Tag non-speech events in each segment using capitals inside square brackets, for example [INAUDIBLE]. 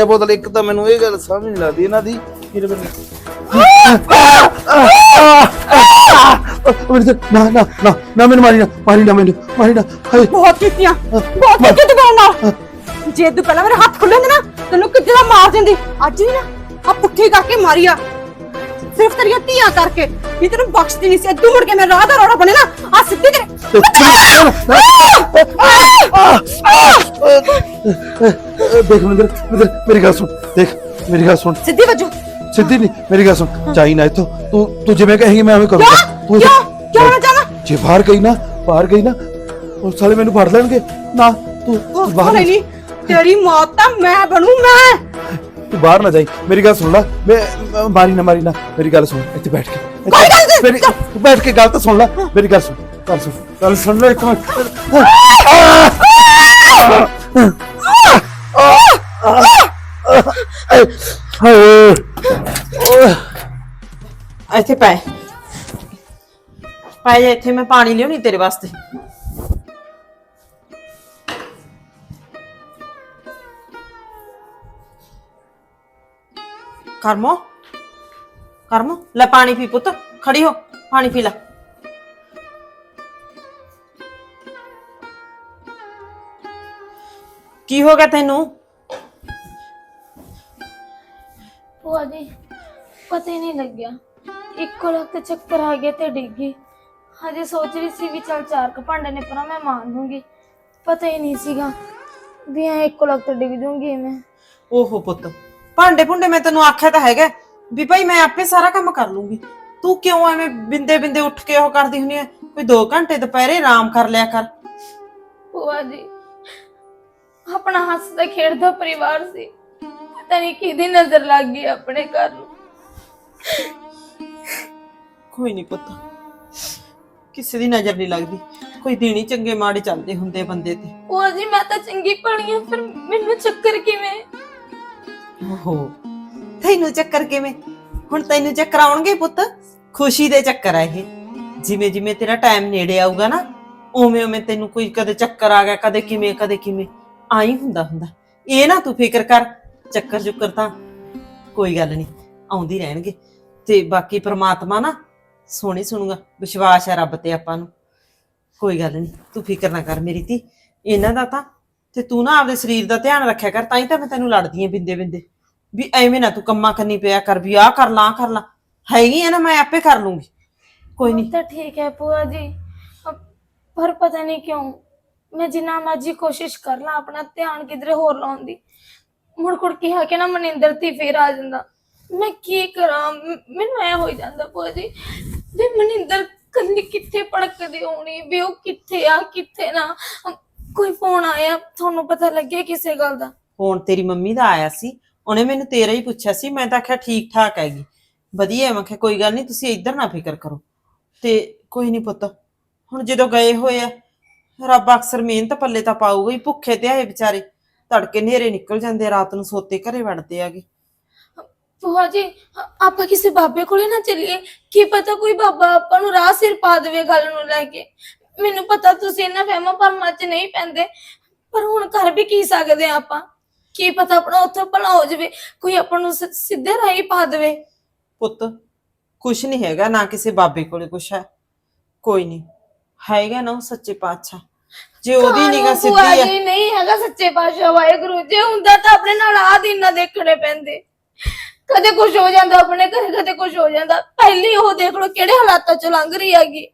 ਇਹ ਬੋਤਲ ਇੱਕ ਤਾਂ ਮੈਨੂੰ ਇਹ ਗੱਲ ਸਮਝ ਨਹੀਂ ਲੱਗਦੀ ਇਹਨਾਂ ਦੀ। ਮੈਨੂੰ ਨਾ ਨਾ ਨਾ ਨਾ ਮੈਨੂੰ ਮਾਰੀ ਨਾ ਮਾਰੀ ਨਾ ਮੈਨੂੰ ਮਾਰੀ ਨਾ। ਹਾਏ। ਬਹੁਤ ਕੀਤੀਆਂ ਬਹੁਤ ਕੀਤੀਆਂ ਤੂੰ ਮੇਰੇ ਨਾਲ। ਜੇ ਤੂੰ ਪਹਿਲਾਂ ਮੇਰੇ ਹੱਥ ਖੁੱਲੇ ਹੁੰਦੇ ਨਾ ਤੈਨੂੰ ਕਿੱਥੇ ਦਾ ਮਾਰ ਦਿੰਦੀ? ਅੱਜ ਵੀ ਨਾ ਆ ਪੁੱਠੀ ਕਰਕੇ ਮਾਰੀ ਆ। ਸਿਰਫ ਤੇਰੀਆਂ ਧੀਆਂ ਕਰਕੇ। ਇਹ ਤੈਨੂੰ ਬਖਸ਼ਦੀ ਨਹੀਂ ਸੀ। ਅੱਧੂ ਮੁੜ ਕੇ ਮੈਂ ਰਾਹ ਦਾ ਰੌੜਾ ਬਣੇ ਨਾ ਆ ਸਿੱਧੀ ਤੇਰੇ ਦੇਖ ਮਨਿੰਦਰ ਮਨਿੰਦਰ ਮੇਰੀ ਗੱਲ ਸੁਣ ਦੇਖ ਮੇਰੀ ਗੱਲ ਸੁਣ। ਸਿੱਧੀ ਵੱਜੋ। ਸਿੱਧੀ ਨਹੀਂ ਮੇਰੀ ਗੱਲ ਸੁਣ ਜਾਈ ਨਾ ਇੱਥੋਂ। ਤੂੰ ਤੂੰ ਜਿਵੇਂ ਕਹੇਂਗੀ ਮੈਂ ਉਵੇਂ ਕਰੂੰਗਾ। ਕਿਉਂ? ਕਿਉਂ? ਕਿਉਂ ਨਾ ਜਾਣਾ? ਜੇ ਬਾਹਰ ਗਈ ਨਾ ਬਾਹਰ ਗਈ ਨਾ ਉਹ ਸਾਲੇ ਮੈਨੂੰ ਫੜ ਲੈਣਗੇ। ਨਾ ਤੂੰ ਤੂੰ ਬਾਹਰ ਨਹੀਂ ਤੇਰੀ ਮੌਤ ਤਾਂ ਮੈਂ ਬਣੂ ਮੈਂ। ਤੂੰ ਬਾਹਰ ਨਾ ਜਾਈ। ਮੇਰੀ ਗੱਲ ਸੁਣ ਲੈ ਮੈਂ ਮਾਰੀ ਨਾ ਮਾਰੀ ਨਾ। ਮੇਰੀ ਗੱਲ ਸੁਣ ਇੱਥੇ ਬੈਠ ਕੇ। ਕੋਈ ਗੱਲ ਨਹੀਂ। ਮੇਰੀ ਤੂੰ ਬੈਠ ਕੇ ਗੱਲ ਤਾਂ ਸੁਣ ਲੈ। ਮੇਰੀ ਗੱਲ ਸੁਣ ਗੱਲ ਸੁਣ ਗੱਲ ਸੁਣ ਲੈ ਇੱਕ ਮਿੰਟ। ਇੱਥੇ ਪੈ ਪੈ ਜਾ ਇੱਥੇ ਮੈਂ ਪਾਣੀ ਲਿਆਉਣੀ ਤੇਰੇ ਵਾਸਤੇ ਕਰਮੋ ਕਰਮੋ ਲੈ ਪਾਣੀ ਪੀ ਪੁੱਤ ਖੜੀ ਹੋ ਪਾਣੀ ਪੀ ਲੈ ਕੀ ਹੋ ਗਿਆ ਤੈਨੂੰ? ਭੂਆ ਜੀ ਪਤਾ ਹੀ ਨਹੀਂ ਲੱਗਿਆ। ਇੱਕੋ ਲੱਖ ਤੇ ਚੱਕਰ ਆ ਗਿਆ ਤੇ ਡਿੱਗੀ ਹਜੇ ਸੋਚ ਰਹੀ ਸੀ ਵੀ ਚਲ ਚਾਰ ਕੁ ਭਾਂਡੇ ਨੇ ਪਰਾਂ ਮੈਂ ਮਾਰ ਦੂੰਗੀ ਪਤਾ ਹੀ ਨਹੀਂ ਸੀਗਾ ਵੀ ਐ ਇੱਕੋ ਲੱਖ ਤੇ ਡਿੱਗ ਜੂੰਗੀ ਮੈਂ ਓਹੋ ਪੁੱਤ ਭਾਂਡੇ ਭੁੰਡੇ ਮੈਂ ਤੈਨੂੰ ਆਖਿਆ ਤਾਂ ਹੈਗਾ। ਵੀ ਭਾਈ ਮੈਂ ਆਪੇ ਸਾਰਾ ਕੰਮ ਕਰ ਲੂੰਗੀ। ਤੂੰ ਕਿਉਂ ਐਵੇਂ ਬਿੰਦੇ ਬਿੰਦੇ ਉੱਠ ਕੇ ਉਹ ਕਰਦੀ ਹੁੰਨੀ ਐ? ਕੋਈ 2 ਘੰਟੇ ਦੁਪਹਿਰੇ ਆਰਾਮ ਕਰ ਲਿਆ ਕਰ। ਭੂਆ ਜੀ ਆਪਣਾ ਹੱਸਦਾ ਖੇਡਦਾ ਪਰਿਵਾਰ ਸੀ। ਪਤਾ ਨਹੀਂ ਕਿਹਦੀ ਨਜ਼ਰ ਲੱਗ ਗਈ ਆਪਣੇ ਘਰ ਨੂੰ। ਕੋਈ ਨਹੀਂ ਪੁੱਤ। ਕਿਸੇ ਦੀ ਨਜ਼ਰ ਨਹੀਂ ਲੱਗਦੀ। ਕੋਈ ਦਿਨ ਹੀ ਚੰਗੇ ਮਾੜੇ ਚੱਲਦੇ ਹੁੰਦੇ ਬੰਦੇ ਤੇ। ਭੂਆ ਜੀ ਮੈਂ ਤਾਂ ਚੰਗੀ ਭਲੀ ਹਾਂ ਫਿਰ ਮੈਨੂੰ ਚੱਕਰ ਕਿਵੇਂ? ਓਹੋ ਤੈਨੂੰ ਚੱਕਰ ਕਿਵੇਂ? ਹੁਣ ਤੈਨੂੰ ਚੱਕਰ ਆਉਣਗੇ ਪੁੱਤ। ਖੁਸ਼ੀ ਦੇ ਚੱਕਰ ਆ ਇਹ। ਜਿਵੇਂ ਜਿਵੇਂ ਤੇਰਾ ਟਾਈਮ ਨੇੜੇ ਆਊਗਾ ਨਾ ਉਵੇਂ ਉਵੇਂ ਤੈਨੂੰ ਕੋਈ ਕਦੇ ਚੱਕਰ ਆ ਗਿਆ ਕਦੇ ਕਿਵੇਂ ਕਦੇ ਕਿਵੇਂ। ਆਈ ਹੁੰਦਾ ਹੁੰਦਾ। ਇਹ ਨਾ ਤੂੰ ਫਿਕਰ ਕਰ ਚੱਕਰ ਚੁੱਕਰ ਤਾਂ ਕੋਈ ਗੱਲ ਨਹੀਂ ਆਉਂਦੀ ਰਹਿਣਗੇ। ਤੇ ਬਾਕੀ ਪ੍ਰਮਾਤਮਾ ਨਾ ਸੋਹਣੀ ਸੁਣੂਗਾ ਵਿਸ਼ਵਾਸ ਹੈ ਰੱਬ ਤੇ ਆਪਾਂ ਨੂੰ। ਕੋਈ ਗੱਲ ਨਹੀਂ ਤੂੰ ਫਿਕਰ ਨਾ ਕਰ ਮੇਰੀ ਧੀ ਇਹਨਾਂ ਦਾ ਤਾਂ ਤੇ ਤੂੰ ਨਾ ਆਪਦੇ ਸਰੀਰ ਦਾ ਧਿਆਨ ਰੱਖਿਆ ਕਰ ਤਾਂ ਹੀ ਤਾਂ ਮੈਂ ਤੈਨੂੰ ਲੜਦੀ ਆਂ ਬਿੰਦੇ ਬਿੰਦੇ ਵੀ ਐਵੇਂ ਨਾ ਤੂੰ ਕੰਮਾਂ ਕਰਨੀ ਪਿਆ ਕਰ ਵੀ ਆਹ ਕਰ ਲਾਂ ਆਹ ਕਰ ਲਾਂ। ਹੈਗੀ ਆ ਨਾ ਮੈਂ ਆਪੇ ਕਰ ਲੂੰਗੀ। ਕੋਈ ਨਹੀਂ। ਤਾਂ ਠੀਕ ਹੈ ਭੂਆ ਜੀ ਅ, ਪਰ ਪਤਾ ਨਹੀਂ ਕਿਉਂ ਮੈਂ ਜਿੰਨਾ ਮਰਜ਼ੀ ਕੋਸ਼ਿਸ਼ ਕਰ ਲਾਂ, ਆਪਣਾ ਧਿਆਨ ਕਿਧਰੇ ਹੋਰ ਲਾਉਣ ਦੀ। ਮੁੜ ਕੁੜ ਕੇ ਆ ਕੇ ਨਾ ਮਨਿੰਦਰ ਤੇ ਫੇਰ ਆ ਜਾਂਦਾ। ਮੈਂ ਕੀ ਕਰਾਂ? ਮ- ਮੈਨੂੰ ਐ ਹੋ ਜਾਂਦਾ ਭੂਆ ਜੀ, ਵੀ ਮਨਿੰਦਰ ਕੱਲੀ ਕਿੱਥੇ ਪੜਕਦੀ ਹੋਣੀ, ਵੀ ਉਹ ਕਿੱਥੇ ਆ, ਕਿੱਥੇ ਨਾ। ਕੋਈ ਫੋਨ ਆਇਆ, ਤੁਹਾਨੂੰ ਪਤਾ ਲੱਗਿਆ ਕਿਸੇ ਗੱਲ ਦਾ? ਫੋਨ ਤੇਰੀ ਮੰਮੀ ਦਾ ਆਇਆ ਸੀ, ਉਹਨੇ ਮੈਨੂੰ ਤੇਰਾ ਹੀ ਪੁੱਛਿਆ ਸੀ, ਮੈਂ ਤਾਂ ਆਖਿਆ ਠੀਕ ਠਾਕ ਹੈਗੀ। ਵਧੀਆ ਹੈ। ਮੈਂ ਕਿਹਾ ਕੋਈ ਗੱਲ ਨਹੀਂ ਤੁਸੀਂ ਇੱਧਰ ਨਾ ਫਿਕਰ ਕਰੋ। ਤੇ ਕੋਈ ਨਹੀਂ ਪੁੱਤ, ਹੁਣ ਜਦੋਂ ਗਏ ਹੋਏ ਆ ਰੱਬ ਅਕਸਰ ਮਿਹਨਤ ਪੱਲੇ ਤਾਂ ਪਾਊਗਾ ਹੀ ਭੁੱਖੇ ਤੇ ਆਏ ਵਿਚਾਰੇ। ਤੜਕੇ ਨੇਰੇ ਨਿਕਲ ਜਾਂਦੇ ਰਾਤ ਨੂੰ ਸੋਤੇ ਘਰੇ ਵੜਦੇ ਆਗੇ। ਭੂਆ ਜੀ ਅ- ਆਪਾਂ ਕਿਸੇ ਬਾਬੇ ਕੋਲੇ ਨਾ ਚੱਲੀਏ। ਕੀ ਪਤਾ ਕੋਈ ਬਾਬਾ ਆਪਾਂ ਨੂੰ ਰਾਹ ਸਿਰ ਪਾ ਦੇਵੇ ਗੱਲ ਨੂੰ ਲੈ ਕੇ। ਮੈਨੂੰ ਪਤਾ ਤੁਸੀਂ ਇਹਨਾਂ ਵਹਿਮਾਂ ਭਰਮਾਂ 'ਚ ਨਹੀਂ ਪੈਂਦੇ। ਪਰ ਹੁਣ ਕਰ ਵੀ ਕੀ ਸਕਦੇ ਆ ਆਪਾਂ? ਕੀ ਪਤਾ ਆਪਣਾ ਉੱਥੇ ਭਲਾ ਹੋ ਜਾਵੇ ਕੋਈ ਆਪਾਂ ਨੂੰ ਸ- ਸਿੱਧੇ ਰਾਹ ਪਾ ਦੇਵੇ। ਪੁੱਤ ਕੁਛ ਨਹੀਂ ਹੈਗਾ ਨਾ ਕਿਸੇ ਬਾਬੇ ਕੋਲੇ ਕੁਛ ਹੈ। ਕੋਈ ਨਹੀਂ ਹੈਗਾ ਨਾ ਉਹ ਸੱਚੇ ਪਾਤਸ਼ਾਹ। ਜੇ ਉਹਦੀ ਨਿਗਾਹ ਸਿੱਧੀ ਹੈ ਜੀ ਨਹੀਂ ਹੈਗਾ ਸੱਚੇ ਪਾਤਸ਼ਾਹ ਵਾਹਿਗੁਰੂ। ਜੇ ਹੁੰਦਾ ਤਾਂ ਆਪਣੇ ਨਾਲ ਆਹ ਦਿਨ ਨਾ ਦੇਖਣੇ ਪੈਂਦੇ। ਕਦੇ ਕੁਝ ਹੋ ਜਾਂਦਾ ਆਪਣੇ ਘਰੇ ਕਦੇ ਕੁਝ ਹੋ ਜਾਂਦਾ। ਪਹਿਲੀ ਉਹ ਦੇਖ ਲਓ ਕਿਹੜੇ ਹਾਲਾਤਾਂ ਚ ਲੰਘ ਰਹੀ ਹੈਗੀ।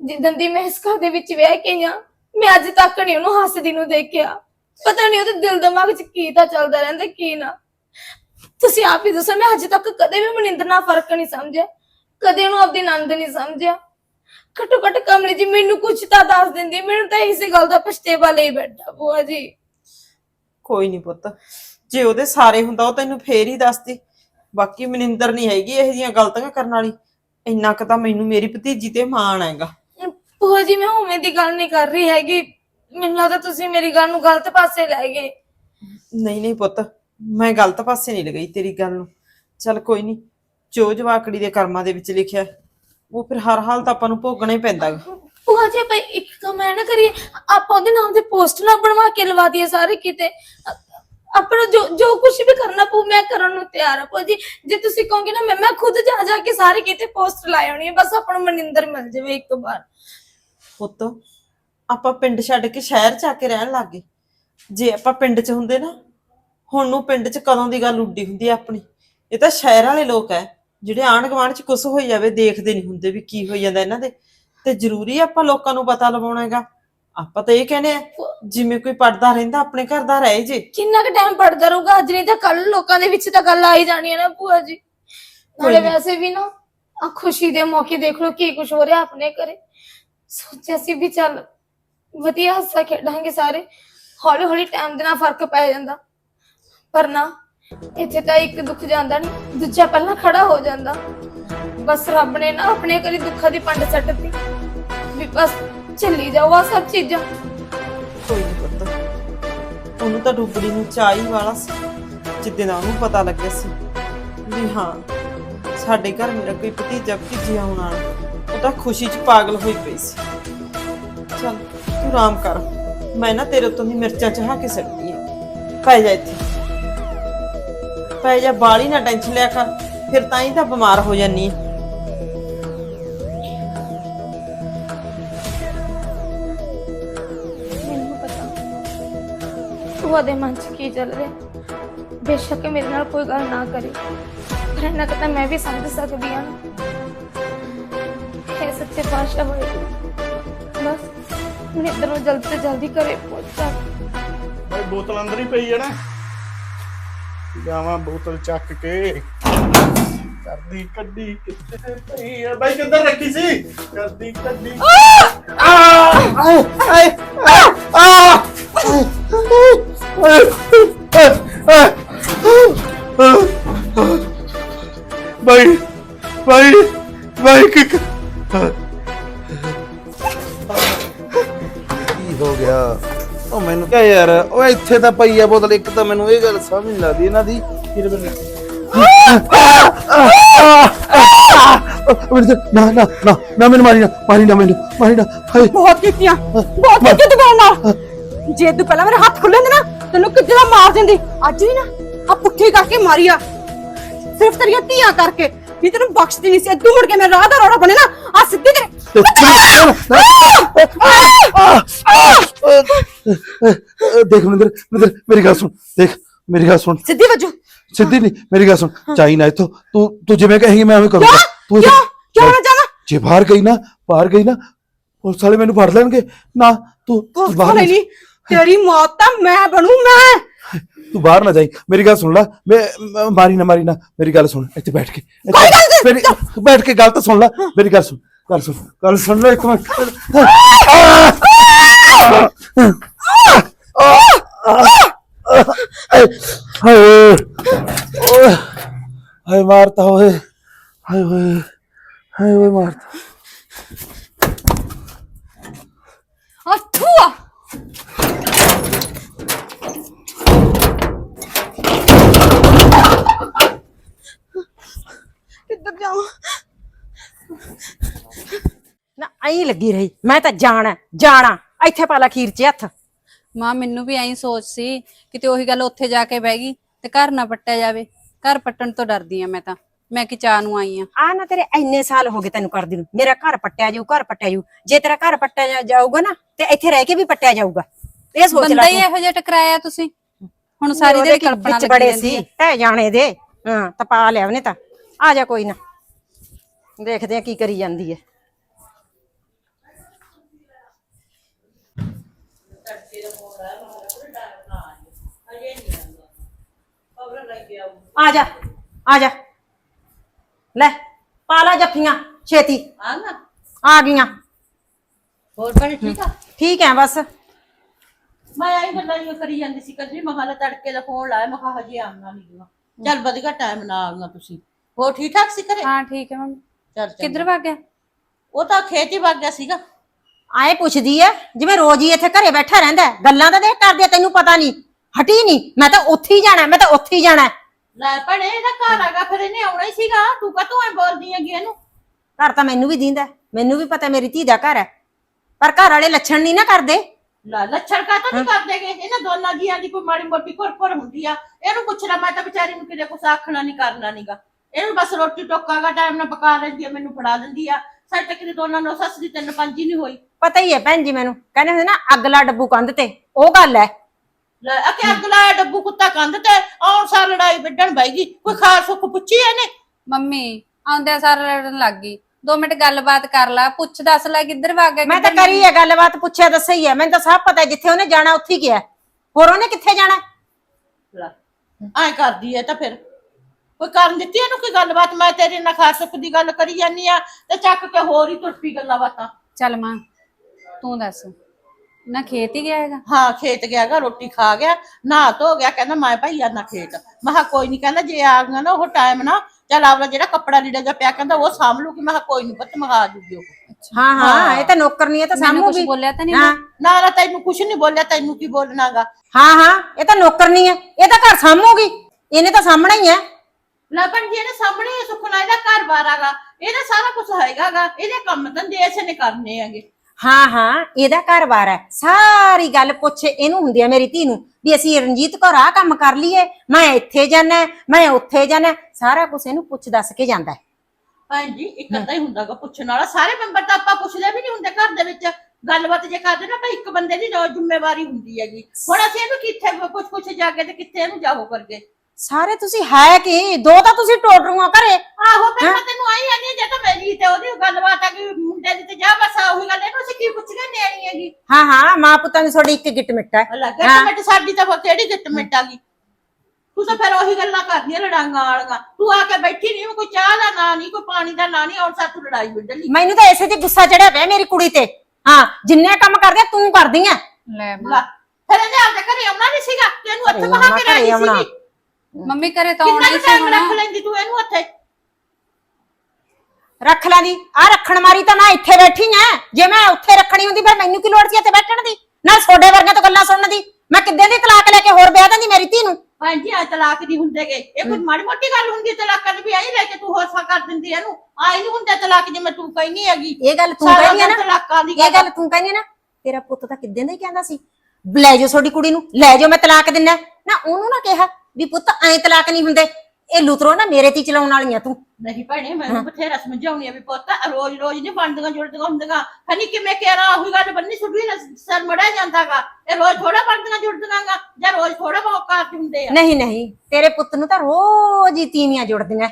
ਜਿੱਦਣ ਦੀ ਮੈਂ ਇਸ ਘਰ ਦੇ ਵਿੱਚ ਵਿਆਹ ਕੇ ਆ ਮੈਂ ਅੱਜ ਤੱਕ ਨਹੀਂ ਉਹਨੂੰ ਹੱਸਦੀ ਨੂੰ ਦੇਖਿਆ। ਪਤਾ ਨਹੀਂ ਉਹਦੇ ਦਿਲ ਦਿਮਾਗ 'ਚ ਕੀ ਤਾਂ ਚੱਲਦਾ ਰਹਿੰਦਾ ਕੀ ਨਾ। ਤੁਸੀਂ ਆਪ ਹੀ ਦੱਸੋ ਮੈਂ ਅੱਜ ਤੱਕ ਕਦੇ ਵੀ ਮਨਿੰਦਰ ਨਾਲ ਫ਼ਰਕ ਨਹੀਂ ਸਮਝਿਆ। ਕਦੇ ਉਹਨੂੰ ਆਪਦੀ ਨੰਦ ਨਹੀਂ ਸਮਝਿਆ। ਘੱਟੋ ਘੱਟ ਕਮਲੀ ਜੀ ਮੈਨੂੰ ਕੁਝ ਤਾਂ ਦੱਸ ਦਿੰਦੀ ਮੈਨੂੰ ਤਾਂ ਇਸੇ ਗੱਲ ਦਾ ਪਛਤੇਵਾ ਲਈ ਬੈਠਾ ਬੁਆ ਜੀ। ਕੋਈ ਨਹੀਂ ਪੁੱਤ ਜੇ ਉਹਦੇ ਸਾਰੇ ਹੁੰਦਾ ਉਹ ਤੈਨੂੰ ਫੇਰ ਹੀ ਦੱਸਦੀ। ਬਾਕੀ ਮਨਿੰਦਰ ਨਹੀਂ ਹੈਗੀ ਇਹੋ ਜਿਹੀਆਂ ਗਲਤੀਆਂ ਕਰਨ ਵਾਲੀ। ਇੰਨਾ ਕੁ ਤਾਂ ਮੈਨੂੰ ਮੇਰੀ ਭਤੀਜੀ ਤੇ ਮਾਣ ਹੈਗਾ। ਬੁਆ ਜੀ ਮੈਂ ਉਵੇਂ ਦੀ ਗੱਲ ਨਹੀਂ ਕਰ ਰਹੀ ਹੈਗੀ। ਮੈਨੂੰ ਲੱਗਦਾ ਤੁਸੀਂ ਮੇਰੀ ਗੱਲ ਨੂੰ ਗਲਤ ਪਾਸੇ ਲੈ ਗਏ। ਨਹੀਂ ਨਹੀਂ ਪੁੱਤ ਮੈਂ ਗਲਤ ਪਾਸੇ ਨਹੀਂ ਲਗਾਈ ਤੇਰੀ ਗੱਲ ਨੂੰ। ਚੱਲ ਕੋਈ ਨਹੀਂ ਜੋ ਜਵਾਕੜੀ ਦੇ ਕਰਮਾਂ ਦੇ ਵਿੱਚ ਲਿਖਿਆ ਉਹ ਫਿਰ ਹਰ ਹਾਲ ਤਾਂ ਆਪਾਂ ਨੂੰ ਭੋਗਣਾ ਹੀ ਪੈਂਦਾ ਗਾ। ਬੁਆ ਜੀ ਆਪਾਂ ਇੱਕ ਕੰਮ ਐ ਨਾ ਕਰੀਏ ਆਪਾਂ ਉਹਦੇ ਨਾਮ ਦੇ ਪੋਸਟ ਨਾ ਬਣਵਾ ਕੇ ਲਵਾ ਦਈਏ ਸਾਰੇ ਕਿਤੇ। ਅ- ਆਪਾਂ ਨੂੰ ਜੋ ਜੋ ਕੁਝ ਵੀ ਕਰਨਾ ਪਊ ਮੈਂ ਕਰਨ ਨੂੰ ਤਿਆਰ ਹਾਂ ਭੂਆ ਜੀ। ਤੁਸੀਂ ਕਹੋਗੇ ਨਾ ਮੈਂ ਮੈਂ ਖੁਦ ਜਾ ਜਾ ਕੇ ਸਾਰੇ ਕਿਤੇ ਪੋਸਟ ਲਾਏ ਹੋਣੀ ਹੈ ਬਸ ਆਪਾਂ ਨੂੰ ਮਨਿੰਦਰ ਮਿਲ ਜਾਵੇ ਇੱਕ ਵਾਰ। ਪੁੱਤ ਆਪਾਂ ਪਿੰਡ ਛੱਡ ਕੇ ਸ਼ਹਿਰ ਚ ਆ ਕੇ ਰਹਿਣ ਲੱਗੇ ਜੇ ਆਪਾਂ ਪਿੰਡ 'ਚ ਹੁੰਦੇ ਨਾ ਹੁਣ ਨੂੰ ਪਿੰਡ 'ਚ ਕਦੋਂ ਦੀ ਗੱਲ ਉੱਡੀ ਹੁੰਦੀ ਆ ਆਪਣੀ? ਇਹ ਤਾਂ ਸ਼ਹਿਰ ਵਾਲੇ ਲੋਕ ਐ। ਜਿਹੜੇ ਆਂਢ ਗੁਆਂਢ 'ਚ ਕੁਝ ਹੋਈ ਜਾਵੇ ਦੇਖਦੇ ਨਹੀਂ ਹੁੰਦੇ ਵੀ ਕੀ ਹੋਈ ਜਾਂਦਾ ਇਹਨਾਂ ਦੇ। ਤੇ ਜ਼ਰੂਰੀ ਆਪਾਂ ਲੋਕਾਂ ਨੂੰ ਪਤਾ ਲਵਾਉਣਾ ਹੈਗਾ। ਆਪਾਂ ਤਾਂ ਇਹ ਕਹਿੰਦੇ ਆ ਜਿਵੇਂ ਕੋਈ ਪੜਦਾ ਰਹਿੰਦਾ ਆਪਣੇ ਘਰ ਦਾ ਰਹੇ ਜੇ। ਕਿੰਨਾ ਕੁ ਟਾਈਮ ਪੜਦਾ ਰਹੂਗਾ? ਅੱਜ ਨਹੀਂ ਤਾਂ ਕੱਲ ਲੋਕਾਂ ਦੇ ਵਿੱਚ ਤਾਂ ਗੱਲ ਆ ਹੀ ਜਾਣੀ ਹੈ ਨਾ ਭੂਆ ਜੀ। ਨਾਲੇ। ਵੈਸੇ ਵੀ ਨਾ ਆ ਖੁਸ਼ੀ ਦੇ ਮੌਕੇ ਦੇਖ ਲਓ ਕੀ ਕੁਝ ਹੋ ਰਿਹਾ ਆਪਣੇ ਘਰੇ। ਸੋਚਿਆ ਸੀ ਵੀ ਚੱਲ ਵਧੀਆ ਹੱਸਾ ਖੇਡਾਂਗੇ ਸਾਰੇ। ਹੌਲੀ ਹੌਲੀ ਟਾਈਮ ਦੇ ਨਾਲ ਫ਼ਰਕ ਪੈ ਜਾਂਦਾ। ਪਰ ਨਾ ਇੱਥੇ ਤਾਂ ਇੱਕ ਦੁੱਖ ਜਾਂਦਾ ਨਹੀਂ ਦੂਜਾ ਪਹਿਲਾਂ ਖੜਾ ਹੋ ਜਾਂਦਾ। ਬਸ ਰੱਬ ਨੇ ਨਾ ਆਪਣੇ ਘਰੇ ਦੁੱਖਾਂ ਦੀ ਪੰਡ ਸੱਟਤੀ ਵੀ ਬਸ ਚੱਲੀ ਜਾਓ ਆ ਸਭ ਚੀਜ਼ਾਂ। ਕੋਈ ਨਹੀਂ ਪੁੱਤ, ਉਹਨੂੰ ਤਾਂ ਡੁੱਬੜੀ ਨੂੰ ਚਾਹੀ ਵਾਲਾ ਸੀ ਜਿੱਦੇ ਦਾ ਉਹਨੂੰ ਪਤਾ ਲੱਗਿਆ ਸੀ ਵੀ ਹਾਂ, ਸਾਡੇ ਘਰ ਮੇਰਾ ਕੋਈ ਭਤੀਜਾ ਭਤੀਜੀ ਆਉਣ ਉਹ ਤਾਂ ਖੁਸ਼ੀ 'ਚ ਪਾਗਲ ਹੋਈ ਪਈ ਸੀ। ਚੱਲ, ਤੂੰ ਆਰਾਮ ਕਰ, ਮੈਂ ਨਾ ਤੇਰੇ ਤੋਂ ਹੀ ਮਿਰਚਾਂ ਚਾਹ ਕੇ ਸੱਟੀ ਹੈ। ਪੈ ਜਾ ਇੱਥੇ। ਪੈ ਜਾ ਬਾਲੀ ਨਾ ਟੈਨਸ਼ਨ ਲਿਆ ਕਰ ਫਿਰ ਤਾਂ ਹੀ ਤਾਂ ਬਿਮਾਰ ਹੋ ਜਾਨੀ ਹੈ ਮੈਨੂੰ ਪਤਾ ਉਹਦੇ ਮਨ 'ਚ ਕੀ ਚੱਲ ਰਿਹਾ? ਬੇਸ਼ੱਕ ਇਹ ਮੇਰੇ ਨਾਲ ਕੋਈ ਗੱਲ ਨਾ ਕਰੇ। ਪਰ ਇਹਨਾਂ ਕੁ ਤਾਂ ਮੈਂ ਵੀ ਸਮਝ ਸਕਦੀ ਹਾਂ। ਇਹ ਸੱਚੇ ਪਾਤਸ਼ਾਹ ਹੋਏ। ਬਸ ਹੁਣ ਇੱਧਰ ਜਲਦ ਤੋਂ ਜਲਦੀ ਘਰੇ ਪਹੁੰਚਾ ਭਾਈ ਬੋਤਲ ਅੰਦਰ ਹੀ ਪਈ ਹੈ ਨਾ। ਜਾਵਾਂ ਬੋਤਲ ਚੱਕ ਕੇ। ਕਰਦੀ ਕੱਢੀ ਕਿੱਥੇ ਪਈ ਹੈ ਭਾਈ ਕਿੱਧਰ ਰੱਖੀ ਸੀ? ਕਰਦੀ ਕੱਢੀ। ਆਏ ਆਏ ਆ ਭਾਈ ਭਾਈ ਭਾਈ ਕਿ ਕੀ ਹੋ ਗਿਆ? ਉਹ ਮੈਨੂੰ ਕਿਹਾ ਯਾਰ ਉਹ ਇੱਥੇ ਤਾਂ ਪਈ ਆ ਬੋਤਲ ਇੱਕ ਤਾਂ ਮੈਨੂੰ ਇਹ ਗੱਲ ਸਮਝ ਨਹੀਂ ਲੱਗਦੀ ਇਹਨਾਂ ਦੀ। ਕਿਹੜੇ ਬੰਨੇ ਨਾ ਨਾ ਨਾ ਨਾ ਮੈਨੂੰ ਮਾਰੀ ਨਾ ਮਾਰੀ ਨਾ ਮੈਨੂੰ ਮਾਰੀ ਨਾ। ਹਾਏ। ਬਹੁਤ ਕੀਤੀਆਂ ਬਹੁਤ ਕੀਤੀਆਂ ਤੂੰ ਮੇਰੇ ਨਾਲ। ਜੇ ਤੂੰ ਪਹਿਲਾਂ ਮੇਰੇ ਹੱਥ ਖੁੱਲੇ ਹੁੰਦੇ ਨਾ ਤੈਨੂੰ ਕਿੱਦਾਂ ਦਾ ਮਾਰ ਦਿੰਦੀ? ਅੱਜ ਵੀ ਨਾ ਆ ਪੁੱਠੀ ਕਰਕੇ ਮਾਰੀ ਆ। ਸਿਰਫ ਤੇਰੀਆਂ ਧੀਆਂ ਕਰਕੇ ਵੀ ਤੈਨੂੰ ਬਖਸ਼ਦੀ ਨਹੀਂ ਸੀ। ਅੱਧੂ ਮੁੜ ਕੇ ਮੈਂ ਰਾਹ ਦਾ ਰੋੜਾ ਬਣੇ ਨਾ ਆ ਸਿੱਧੀ ਤੇ ਦੇਖ ਮਨਿੰਦਰ ਮਨਿੰਦਰ ਮੇਰੀ ਗੱਲ ਸੁਣ ਦੇਖ ਮੇਰੀ ਗੱਲ ਸੁਣ। ਸਿੱਧੀ ਵਜੋ। ਸਿੱਧੀ ਨਹੀਂ ਮੇਰੀ ਗੱਲ ਸੁਣ ਚਾਹੀ ਨਾ ਇੱਥੋਂ। ਤੂੰ ਤੂੰ ਜਿਵੇਂ ਕਹੇਂਗੀ ਮੈਂ ਉਵੇਂ ਕਰੂੰਗਾ। ਤੂੰ ਕਿਉਂ? ਕਿਉਂ ਨਾ ਜਾਵਾਂ? ਜੇ ਬਾਹਰ ਗਈ ਨਾ ਬਾਹਰ ਗਈ ਨਾ ਪੁਲਿਸ ਵਾਲੇ ਮੈਨੂੰ ਫੜ ਲੈਣਗੇ। ਨਾ ਤੂੰ ਤੂੰ ਬਾਹਰ ਨਹੀਂ ਤੇਰੀ ਮੌਤ ਤਾਂ ਮੈਂ ਬਣੂ ਮੈਂ। ਤੂੰ ਬਾਹਰ ਨਾ ਜਾਈ। ਮੇਰੀ ਗੱਲ ਸੁਣ ਲੈ ਮੈਂ ਮਾਰੀ ਨਾ ਮਾਰੀ ਨਾ। ਮੇਰੀ ਗੱਲ ਸੁਣ ਇੱਥੇ ਬੈਠ ਕੇ। ਮੇਰੀ ਬੈਠ ਕੇ ਗੱਲ ਤਾਂ ਸੁਣ ਲੈ। ਮੇਰੀ ਗੱਲ ਸੁਣ ਗੱਲ ਸੁਣ ਗੱਲ ਸੁਣ ਲੈ ਇੱਕ ਮਿੰਟ। ਹਾਏ ਓਏ ਹਾਏ ਮਾਰਤਾ ਹੋਏ ਹਾਏ ਹੋਏ ਹਾਏ ਹੋਏ ਮਾਰਤਾ ਅੱਥੂਆ ਕਿੱਧਰ ਜਾਵਾਂ? ਨਾ ਐਂ ਲੱਗੀ ਰਹੀ। ਮੈਂ ਤਾਂ ਜਾਣਾ ਜਾਣਾ। ਇੱਥੇ ਪਾ ਲਾ ਖੀਰ 'ਚ ਹੱਥ। ਮਾਂ ਮੈਨੂੰ ਵੀ ਐਂ ਸੋਚ ਸੀ ਕਿਤੇ ਉਹੀ ਗੱਲ ਉੱਥੇ ਜਾ ਕੇ ਬਹਿ ਗਈ ਤੇ ਘਰ ਨਾ ਪੱਟਿਆ ਜਾਵੇ। ਘਰ ਪੱਟਣ ਤੋਂ ਡਰਦੀ ਆ ਮੈਂ ਤਾਂ। ਮੈਂ ਕਿ ਚਾਹ ਨੂੰ ਆਈ ਆ। ਆ ਨਾ ਤੇਰੇ ਇੰਨੇ ਸਾਲ ਹੋ ਗਏ ਤੈਨੂੰ ਕਰਦੀ ਨੂੰ। ਮੇਰਾ ਘਰ ਪੱਟਿਆ ਜਾਊ ਘਰ ਪੱਟਿਆ ਜਾਊ। ਜੇ ਤੇਰਾ ਘਰ ਪੱਟਿਆ ਜਾ- ਜਾਊਗਾ ਨਾ ਤੇ ਇੱਥੇ ਰਹਿ ਕੇ ਵੀ ਪੱਟਿਆ ਜਾਊਗਾ। ਇਹ ਸੋਚ ਬੰਦਾ ਲੈ ਹੀ ਇਹੋ ਜਿਹਾ ਟਕਰਾਇਆ ਤੁਸੀਂ। ਹੁਣ ਸਾਰੀ ਉਹਦੇ ਕੀ ਕਲਪਨਾ ਵਿੱਚ ਲੱਗੀ ਬੜੇ ਰਹਿੰਦੀ ਸੀ। ਹੈ ਜਾਣੇ ਦੇ। ਹਾਂ ਤਪਾ ਲਿਆ ਉਹਨੇ ਤਾਂ। ਆ ਜਾ ਕੋਈ ਨਾ। ਦੇਖਦੇ ਆ ਕੀ ਕਰੀ ਜਾਂਦੀ ਹੈ ਆ ਜਾ ਆ ਜਾ। ਲੈ ਪਾ ਲਾ ਜੱਫੀਆਂ ਛੇਤੀ। ਆ ਨਾ ਆ ਗਈਆਂ। ਹੋਰ ਭੈਣੇ ਠੀਕ ਆ? ਠੀਕ ਹੈ ਬਸ। ਮੈਂ ਆਈ ਗੱਲਾਂ ਹੀ ਕਰੀ ਜਾਂਦੀ ਸੀ ਕਦੀ ਮਹਾਲਾ ਤੜਕੇ ਦਾ ਫੋਨ ਲਾਇਆ ਮੈਂ ਕਿਹਾ ਹਜੇ ਆਉਣਾ ਨਹੀਂ ਗਾ। ਚੱਲ ਵਧੀਆ ਟਾਈਮ ਨਾਲ ਆਉਣਾ ਤੁਸੀਂ। ਹੋਰ ਠੀਕ ਠਾਕ ਸੀ ਘਰੇ? ਹਾਂ ਠੀਕ ਹੈ ਮੰਮੀ। ਚੱਲ ਚੰਗਾ। ਕਿੱਧਰ ਭੱਗ ਗਿਆ? ਉਹ ਤਾਂ ਖੇਤ ਹੀ ਵਗ ਗਿਆ ਸੀਗਾ। ਆਏ ਪੁੱਛਦੀ ਐ ਜਿਵੇਂ ਰੋਜ਼ ਹੀ ਇੱਥੇ ਘਰੇ ਬੈਠਾ ਰਹਿੰਦਾ ਹੈ। ਗੱਲਾਂ ਤਾਂ ਦੇਖ ਕਰਦੇ ਤੈਨੂੰ ਪਤਾ ਨਹੀਂ ਹਟੀ ਨਹੀਂ ਮੈਂ ਤਾਂ ਉੱਥੇ ਹੀ ਜਾਣਾ ਮੈਂ ਤਾਂ ਉੱਥੇ ਹੀ ਜਾਣਾ ਲੈ ਭੈਣੇ ਇਹਦਾ ਘਰ ਆਗਾ ਫਿਰ ਇਹਨੇ ਆਉਣਾ ਹੀ ਸੀਗਾ। ਤੂੰ ਕਾ ਤੂੰ ਐ ਬੋਲਦੀ ਹੈਗੀ ਇਹਨੂੰ? ਘਰ ਤਾਂ ਮੈਨੂੰ ਵੀ ਦਿੰਦਾ ਮੈਨੂੰ ਵੀ ਪਤਾ ਮੇਰੀ ਧੀ ਦਾ ਘਰ ਹੈ। ਪਰ ਘਰ ਵਾਲੇ ਲੱਛਣ ਨਹੀਂ ਨਾ ਕਰਦੇ। ਲਾ ਲੱਛਣ ਕਾ ਤਾਂ ਨਹੀਂ ਕਰਦੇਗੇ ਇਹਨਾਂ ਦੋਨਾਂ ਜੀਆਂ ਦੀ ਕੋਈ ਮਾੜੀ ਮੋਟੀ ਕੁਰਕੁਰ ਹੁੰਦੀ ਆ। ਇਹਨੂੰ ਪੁੱਛਣਾ ਮੈਂ ਤਾਂ ਵਿਚਾਰੀ ਨੂੰ ਕਿਤੇ ਕੁਛ ਆਖਣਾ ਨਹੀਂ ਕਰਨਾ ਨਹੀਂਗਾ ਇਹਨੂੰ ਬਸ ਰੋਟੀ ਟੋਕਾ ਦਾ ਟਾਈਮ ਨਾਲ ਪਕਾ ਲੈਂਦੀ ਆ ਮੈਨੂੰ ਫੜਾ ਦਿੰਦੀ ਆ। ਸਾਡੇ ਤੱਕ ਦੋਨਾਂ ਨੂੰ ਸੱਸ ਦੀ ਤਿੰਨ ਪੰਜ ਹੀ ਨਹੀਂ ਹੋਈ। ਪਤਾ ਹੀ ਹੈ ਭੈਣ ਜੀ ਮੈਨੂੰ। ਕਹਿੰਦੇ ਹੁੰਦੇ ਨਾ ਅਗਲਾ ਡੱਬੂ ਕੰਧ ਤੇ। ਉਹ ਗੱਲ ਹੈ। ਲੈ ਅਕੇ ਅਗਲਾ ਡੱਬੂ ਕੁੱਤਾ ਕੰਧ ਤੇ ਆਉਣ ਸਾਰ ਲੜਾਈ ਵੱਢਣ ਬੈਗੀ ਕੋਈ ਖਾਸ ਸੁੱਖ ਪੁੱਛੀ ਇਹਨੇ? ਮੰਮੀ ਆਉਂਦਿਆਂ ਸਾਰ ਲੜਨ ਲੱਗ ਗਈ। 2 ਮਿੰਟ ਗੱਲਬਾਤ ਕਰ ਲਾ ਪੁੱਛ ਦੱਸ ਲੈ ਕਿੱਧਰ ਵਗ ਗਿਆ ਮੈਂ ਤਾਂ ਕਿੱਧਰ ਕਰੀ ਹੈ ਗੱਲਬਾਤ ਪੁੱਛਿਆ ਦੱਸਿਆ ਹੀ ਹੈ। ਮੈਨੂੰ ਤਾਂ ਸਭ ਪਤਾ ਹੈ, ਜਿੱਥੇ ਉਹਨੇ ਜਾਣਾ ਉੱਥੇ ਹੀ ਗਿਆ ਹੋਰ ਉਹਨੇ ਕਿੱਥੇ ਜਾਣਾ? ਐ ਕਰਦੀ ਐ ਤਾਂ ਫਿਰ। ਕੋਈ ਕਰਨ ਦਿੱਤੀ ਇਹਨੂੰ ਕੋਈ ਗੱਲਬਾਤ? ਮੈਂ ਤੇਰੇ ਨਾਲ ਖਾਸ ਸੁੱਖ ਦੀ ਗੱਲ ਕਰੀ ਜਾਨੀ ਆ ਤੇ ਚੱਕ ਕੇ ਹੋਰ ਹੀ ਪਈ ਗੱਲਾਂ ਬਾਤਾਂ। ਚੱਲ ਮਾਂ ਤੂੰ ਦੱਸ। ਨਾ ਖੇਤ ਹੀ ਗਿਆ ਹੈਗਾ। ਹਾਂ ਖੇਤ ਗਿਆਗਾ ਰੋਟੀ ਖਾ ਗਿਆ ਨਹਾ ਧੋ ਗਿਆ ਕਹਿੰਦਾ ਮੈਂ ਭਾਈ ਆਨਾ ਖੇਤ। ਮੈਂ ਕਿਹਾ ਕੋਈ ਨਹੀਂ ਕਹਿੰਦਾ ਜੇ ਆ ਗਿਆ ਨਾ ਉਹ ਟਾਈਮ ਨਾ ਚੱਲ ਆਪਣਾ ਜਿਹੜਾ ਕੱਪੜਾ ਲੀੜਾ ਜਿਹਾ ਪਿਆ ਕਹਿੰਦਾ ਉਹ ਸਾਂਭ ਲੂਗੀ ਮੈਂ ਕਿਹਾ ਕੋਈ ਨਹੀਂ ਪੁੱਤ ਮੰਗਾ ਦੂਗੀ ਉਹ। ਹਾਂ ਹਾਂ ਇਹ ਤਾਂ ਨੌਕਰ ਨਹੀਂ ਇਹ ਤਾਂ ਮੈਨੂੰ ਸਾਹਮੂ ਕੁਝ ਵੀ ਬੋਲਿਆ ਤਾਂ ਨਹੀਂ ਹਾਂ। ਨਾ ਨਾ ਤੈਨੂੰ ਕੁਛ ਨਹੀਂ ਬੋਲਿਆ ਤੈਨੂੰ ਕੀ ਬੋਲਣਾਗਾ ਹਾਂ ਹਾਂ ਇਹ ਤਾਂ ਨੌਕਰ ਨਹੀਂ ਹੈ ਇਹ ਤਾਂ ਘਰ ਸਾਂਭੂਗੀ ਇਹਨੇ ਤਾਂ ਸਾਹਮਣਾ ਹੀ ਹੈ। ਲਪਨ ਜੀ ਇਹਨੇ ਸਾਹਮਣੇ ਹੀ ਸੁਖਨਾ ਇਹਦਾ ਘਰ ਬਾਰ ਆਗਾ ਇਹਦਾ ਸਾਰਾ ਕੁਝ ਹੈਗਾਗਾ ਇਹਦੇ ਕੰਮ ਧੰਦੇ ਐਸੇ ਨੇ ਕਰਨੇ ਹੈਗੇ। ਹਾਂ ਹਾਂ, ਇਹਦਾ ਘਰ-ਬਾਰ ਹੈ। ਸਾਰੀ ਗੱਲ ਪੁੱਛ ਇਹਨੂੰ ਹੁੰਦੀ ਹੈ ਮੇਰੀ ਧੀ ਨੂੰ ਵੀ ਅਸੀਂ ਰਣਜੀਤ ਕੌਰ ਆਹ ਕੰਮ ਕਰ ਲਈਏ, ਮੈਂ ਇੱਥੇ ਜਾਣਾ ਮੈਂ ਉੱਥੇ ਜਾਣਾ ਸਾਰਾ ਕੁਝ ਇਹਨੂੰ ਪੁੱਛ ਦੱਸ ਕੇ ਜਾਂਦਾ ਹੈ। ਭੈਣ ਜੀ ਇੱਕ ਅੱਧਾ ਹੀ ਹੁੰਦਾਗਾ ਪੁੱਛਣ ਵਾਲਾ। ਸਾਰੇ ਮੈਂਬਰ ਤਾਂ ਆਪਾਂ ਪੁੱਛਦੇ ਵੀ ਨਹੀਂ ਹੁੰਦੇ ਘਰ ਦੇ ਵਿੱਚ। ਗੱਲਬਾਤ ਜੇ ਕਰਦੇ ਨਾ ਤਾਂ ਇੱਕ ਬੰਦੇ ਦੀ ਜ਼ਿੰਮੇਵਾਰੀ ਹੁੰਦੀ ਹੈਗੀ। ਹੁਣ ਅਸੀਂ ਇਹਨੂੰ ਕਿੱਥੇ ਕੁਝ ਕੁਝ ਜਾ ਕੇ ਤੇ ਕਿੱਥੇ ਇਹਨੂੰ ਜਾਹੋ ਕਰਗੇ ਸਾਰੇ ਤੁਸੀਂ ਹੈ ਕਿ? ਦੋ ਤਾਂ ਤੁਸੀਂ ਟੋਟਰੂਆਂ ਘਰੇ। ਆਹੋ ਫਿਰ ਮੈਂ ਤੈਨੂੰ ਆਈ ਆਨੀ ਜੇ ਤਾਂ ਮੇਰੀ ਤੇ ਉਹਦੀ ਗੱਲਬਾਤ ਆ ਕਿ ਮੁੰਡੇ ਦੀ ਤੇ ਜਾ ਬਸ ਉਹੀ ਗੱਲ ਇਹਨੂੰ ਅਸੀਂ ਕੀ ਪੁੱਛ ਕੇ ਨਿਆਣੀ ਹੈਗੀ? ਹਾਂ ਹਾਂ ਮਾਂ ਪੁੱਤਾਂ ਦੀ ਤੁਹਾਡੀ ਇੱਕ ਗਿੱਟ ਮਿੱਟਾ ਹੈ। ਲੱਗਾ ਹਾਂ। ਟਮਟ ਸਾਡੀ ਤਾਂ ਕਿਹੜੀ ਗਿੱਟ ਮਿੰਟ ਆ ਗਈ? ਤੂੰ ਤਾਂ ਫਿਰ ਉਹੀ ਗੱਲਾਂ ਕਰਦੀਆਂ ਲੜਾਈਆਂ ਵਾਲੀਆਂ। ਤੂੰ ਆ ਕੇ ਬੈਠੀ ਨਹੀਂ ਕੋਈ ਚਾਹ ਦਾ ਨਾਂ ਨਹੀਂ ਕੋਈ ਪਾਣੀ ਦਾ ਨਾਂ ਨਹੀਂ ਔਰ ਸਾਥ ਲੜਾਈ ਵਿੱਢ ਲਈ ਮੈਨੂੰ ਤਾਂ ਇਸੇ ਤੇ ਗੁੱਸਾ ਚੜਿਆ ਪਿਆ ਮੇਰੀ ਕੁੜੀ ਤੇ। ਹਾਂ ਜਿੰਨੇ ਕੰਮ ਕਰਦੀ ਤੂੰ ਕਰਦੀ ਆ ਲੈ ਮਾਂ ਫਿਰ ਇਹਨੇ ਆਪਦੇ ਘਰੇ ਆਉਣਾ ਨਹੀਂ ਸੀਗਾ? ਤੈਨੂੰ ਹੱਥ ਬਹਾ ਕੇ ਆਉਣਾ। ਸੀਗੀ? ਮੰਮੀ ਘਰੇ ਤਾਂ ਆਉਣਾ ਕਿੰਨਾ ਕੁ ਸੀ ਟਾਈਮ ਹੁਣ ਰੱਖ ਲੈਂਦੀ ਤੂੰ ਇਹਨੂੰ ਉੱਥੇ ਰੱਖ ਲੈਂਦੀ ਆ ਰੱਖਣ ਮਾਰੀ ਤਾਂ ਮੈਂ ਇੱਥੇ ਬੈਠੀ ਆ। ਜੇ ਮੈਂ ਉੱਥੇ ਰੱਖਣੀ ਹੁੰਦੀ ਫਿਰ ਮੈਨੂੰ ਕੀ ਲੋੜ ਸੀ ਇੱਥੇ ਬੈਠਣ ਦੀ? ਨਾਲ ਛੋਡੇ ਵਰਗੇ ਤੋਂ ਗੱਲਾਂ ਸੁਣਨ ਦੀ। ਮੈਂ ਕਿੱਦਾਂ ਦੀ ਤਲਾਕ ਲੈ ਕੇ ਹੋਰ ਵਿਆਹ ਦਿੰਦੀ ਮੇਰੀ ਧੀ ਨੂੰ? ਭੈਣ ਜੀ ਆ ਤਲਾਕ ਦੀ ਹੁੰਦੇਗੇ ਇਹ ਕੋਈ ਮਾੜੀ ਮੋਟੀ ਗੱਲ ਹੁੰਦੀ ਹੈ ਤਲਾਕਾਂ ਦੀ ਵੀ ਆਈ ਲੈ ਕੇ ਤੂੰ ਹੋਸਾ ਕਰ ਦਿੰਦੀ ਹੈ ਇਹਨੂੰ। ਆਈ ਨਹੀਂ ਹੁੰਦਾ ਤਲਾਕ ਜਿਵੇਂ ਤੂੰ ਕਹਿਨੀ ਹੈਗੀ। ਇਹ ਗੱਲ ਤੂੰ ਸਾਰਾ ਕਹਿੰਦੀ ਆ ਦਿਨ ਨਾ। ਤਲਾਕਾਂ ਦੀ ਇਹ ਗੱਲ ਤੂੰ ਕਹਿੰਦੀ ਆ ਨਾ। ਤੇਰਾ ਪੁੱਤ ਤਾਂ ਕਿੱਦਾਂ ਦਾ ਹੀ ਕਹਿੰਦਾ ਸੀ। ਲੈ ਜਾਓ ਤੁਹਾਡੀ ਕੁੜੀ ਨੂੰ। ਲੈ ਜਾਓ ਮੈਂ ਤਲਾਕ ਦਿੰਨਾ। ਨਾ ਉਹਨੂੰ ਨਾ ਕਿਹਾ। ਵੀ ਪੁੱਤ ਐਂ ਤਲਾਕ ਨਹੀਂ ਹੁੰਦੇ। ਇਹ ਲੁਤਰੋ ਨਾ ਮੇਰੇ ਤੇ ਚਲਾਉਣ ਵਾਲੀਆਂ ਤੂੰ। ਨਹੀਂ ਭੈਣੇ ਮੈਨੂੰ ਬਥੇਰਾ ਸਮਝਾਉਣੀ ਆ ਵੀ ਪੁੱਤ ਰੋਜ਼ ਰੋਜ਼ ਨਹੀਂ ਬਣਦੀਆਂ ਜੁੜਦੀਆਂ ਹੁੰਦੀਆਂ। ਖਨੀ ਕਿਵੇਂ ਕਹਿਣਾ ਉਹੀ ਗੱਲ ਬੰਨੀ ਸੁੱਟੀ ਨਾ ਸਰ ਮੜਿਆ ਜਾਂਦਾਗਾ। ਇਹ ਰੋਜ਼ ਥੋੜਾ ਬਣਦੀਆਂ ਜੁੜਦੀਆਂਗਾ ਜਾਂ ਰੋਜ਼ ਥੋੜਾ ਕਰਦੇ ਹੁੰਦੇ ਆ। ਨਹੀਂ ਨਹੀਂ ਤੇਰੇ ਪੁੱਤ ਨੂੰ ਤਾਂ ਰੋਜ਼ ਹੀ ਤੀਵੀਆਂ ਜੁੜਦੀਆਂ।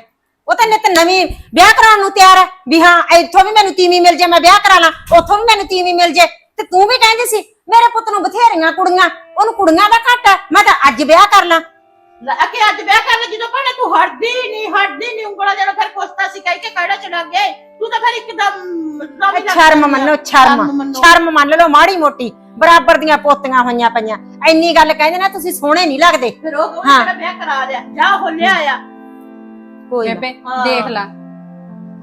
ਉਹ ਤਾਂ ਨਿਤ ਨਵੀਂ ਵਿਆਹ ਕਰਾਉਣ ਨੂੰ ਤਿਆਰ ਹੈ ਵੀ ਹਾਂ ਇੱਥੋਂ ਵੀ ਮੈਨੂੰ ਤੀਵੀਂ ਮਿਲ ਜੇ ਮੈਂ ਵਿਆਹ ਕਰਾ ਲਾਂ ਉੱਥੋਂ ਵੀ ਮੈਨੂੰ ਤੀਵੀਂ ਮਿਲ ਜੇ। ਤੇ ਤੂੰ ਵੀ ਕਹਿੰਦੀ ਸੀ ਮੇਰੇ ਪੁੱਤ ਨੂੰ ਬਥੇਰੀਆਂ ਕੁੜੀਆਂ ਉਹਨੂੰ ਕੁੜੀਆਂ ਦਾ ਘੱਟ ਮੈਂ ਤਾਂ ਅੱਜ ਵਿਆਹ ਕਰ ਲਾਂ। ਅਕੇ ਅੱਜ ਵਿਆਹ ਕਰ ਲੈ ਜਦੋਂ ਭੈਣੇ ਤੂੰ ਹਟਦੀ ਨਹੀਂ ਹਟਦੀ ਨਹੀਂ ਉਂਗਲਾ ਜਦੋਂ ਫਿਰ ਕੋਸਤਾ ਸੀ ਕਹਿ ਕੇ ਕੜਾ ਚੜਾ ਗਏ ਤੂੰ ਤਾਂ ਫਿਰ ਇੱਕਦਮ ਲੱਗ ਸ਼ਰਮ। ਮੰਨੋ ਸ਼ਰਮ ਮੰਨੋ। ਸ਼ਰਮ ਮੰਨ ਲਓ ਮਾੜੀ ਮੋਟੀ ਬਰਾਬਰ ਦੀਆਂ ਪੋਤੀਆਂ ਹੋਈਆਂ ਪਈਆਂ ਐਨੀ ਗੱਲ ਕਹਿੰਦੇ ਨਾ ਤੁਸੀਂ ਸੋਹਣੇ ਨਹੀਂ ਲੱਗਦੇ ਫਿਰ ਉਹ ਉਹ ਹਾਂ। ਜਿਹੜਾ ਵਿਆਹ ਕਰਾ ਲਿਆ ਜਾ ਹੋ ਲਿਆ ਆ ਕੋਈ ਨਾ। ਬੇਬੇ ਹਾਂ। ਦੇਖ ਲਾ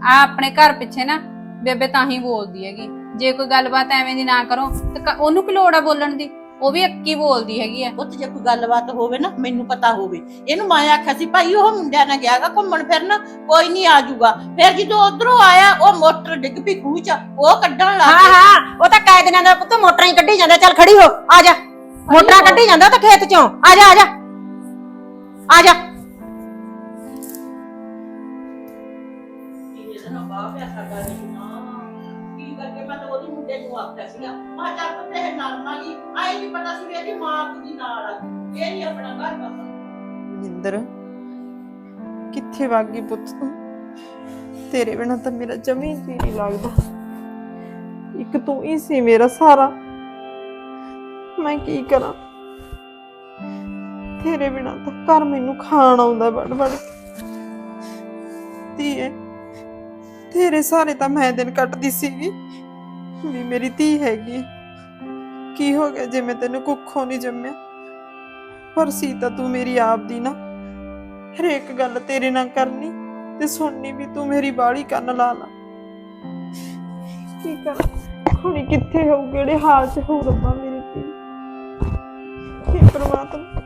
ਆ ਆਪਣੇ ਘਰ ਪਿੱਛੇ ਨਾ ਬੇਬੇ ਤਾਂ ਹੀ ਬੋਲਦੀ ਹੈਗੀ ਜੇ ਕੋਈ ਗੱਲਬਾਤ ਐਵੇਂ ਦੀ ਨਾ ਕਰੋ ਤੇ ਕ- ਉਹਨੂੰ ਕੀ ਲੋੜ ਆ ਬੋਲਣ ਦੀ ਉਹ ਵੀ ਅੱਕੀ ਬੋਲਦੀ ਹੈਗੀ ਆ। ਉੱਥੇ ਜੇ ਕੋਈ ਗੱਲਬਾਤ ਹੋਵੇ ਨਾ ਮੈਨੂੰ ਪਤਾ ਹੋਵੇ। ਇਹਨੂੰ ਮੈਂ ਆਖਿਆ ਸੀ ਭਾਈ ਉਹ ਮੁੰਡਿਆਂ ਨਾਲ ਗਿਆਗਾ ਘੁੰਮਣ ਫਿਰਨ ਕੋਈ ਨਹੀਂ ਆ ਜਾਊਗਾ। ਫਿਰ ਜਦੋਂ ਉਧਰੋਂ ਆਇਆ ਉਹ ਮੋਟਰ ਡਿੱਗ ਪਈ ਖੂਹ ਚ ਉਹ ਕੱਢਣ ਲੱਗ ਹਾਂ ਗਿਆ ਹਾਂ ਉਹ ਤਾਂ ਕਾਇ ਦਿਨਾਂ ਦਾ ਪੁੱਤ ਮੋਟਰਾਂ ਹੀ ਕੱਢੀ ਜਾਂਦਾ। ਚੱਲ ਖੜੀ ਹੋ ਆ ਜਾ। ਮੋਟਰਾਂ ਕੱਢੀ ਜਾਂਦਾ ਤਾਂ ਖੇਤ ਚੋਂ। ਆ ਜਾ ਆ ਜਾ। ਆ ਜਾ। ਇਹਦੇ ਨਾਲ ਬਾਹ ਪਿਆ ਸਾਡਾ ਨਹੀਂ ਨਾ ਕਰਕੇ ਮੈਂ ਤਾਂ ਉਹਦੇ ਮੁੰਡੇ ਨੂੰ ਆਖਿਆ ਸੀਗਾ, ਮੈਂ ਕਿਹਾ ਚੱਲ ਪੁੱਤੇ ਨਾਲ ਨਾ ਜੀ ਆਈ ਨਹੀਂ ਪਤਾ ਸੀ ਵੀ ਇਹਦੀ ਮਾਂ ਦੀ ਨਾਲ ਆ, ਇਹ ਨਹੀਂ ਆਪਣਾ ਘਰ ਬਸ ਜਿੰਦਰ ਕਿੱਥੇ ਵਗ ਗਈ ਪੁੱਤ ਤੂੰ? ਤੇਰੇ ਬਿਨਾ ਤਾਂ ਮੇਰਾ ਜਮੀ ਜੀ ਨਹੀਂ ਲੱਗਦਾ। ਇੱਕ ਤੂੰ ਹੀ ਸੀ ਮੇਰਾ ਸਾਰਾ। ਮੈਂ ਕੀ ਕਰਾਂ? ਤੇਰੇ ਬਿਨਾ ਤਾਂ ਘਰ ਮੈਨੂੰ ਖਾਣ ਆਉਂਦਾ ਬੜ ਬੜ ਧੀਏ, ਤੇਰੇ ਸਾਰੇ ਤਾਂ ਮੈਂ ਦਿਨ ਕੱਟਦੀ ਸੀਗੀ। ਵੀ ਮੇਰੀ ਧੀ ਹੈਗੀ। ਕੀ ਹੋ ਗਿਆ ਜੇ ਮੈਂ ਤੈਨੂੰ ਕੁੱਖੋਂ ਨਹੀਂ ਜੰਮਿਆ? ਪਰ ਸੀ ਤਾਂ ਤੂੰ ਮੇਰੀ ਆਪ ਦੀ ਨਾ। ਹਰੇਕ ਗੱਲ ਤੇਰੇ ਨਾਲ ਕਰਨੀ ਤੇ ਸੁਣਨੀ ਵੀ ਤੂੰ ਮੇਰੀ ਬਾੜੀ ਕੰਨ ਲਾ ਲਾ। ਕੀ ਕਰਾਂ? ਹੁਣੀ ਕਿੱਥੇ ਹੋਊ ਕਿਹੜੇ ਹਾਲ 'ਚ ਹੋਊ ਰੱਬਾ ਮੇਰੀ ਧੀ? ਹੇ ਪ੍ਰਮਾਤਮਾ,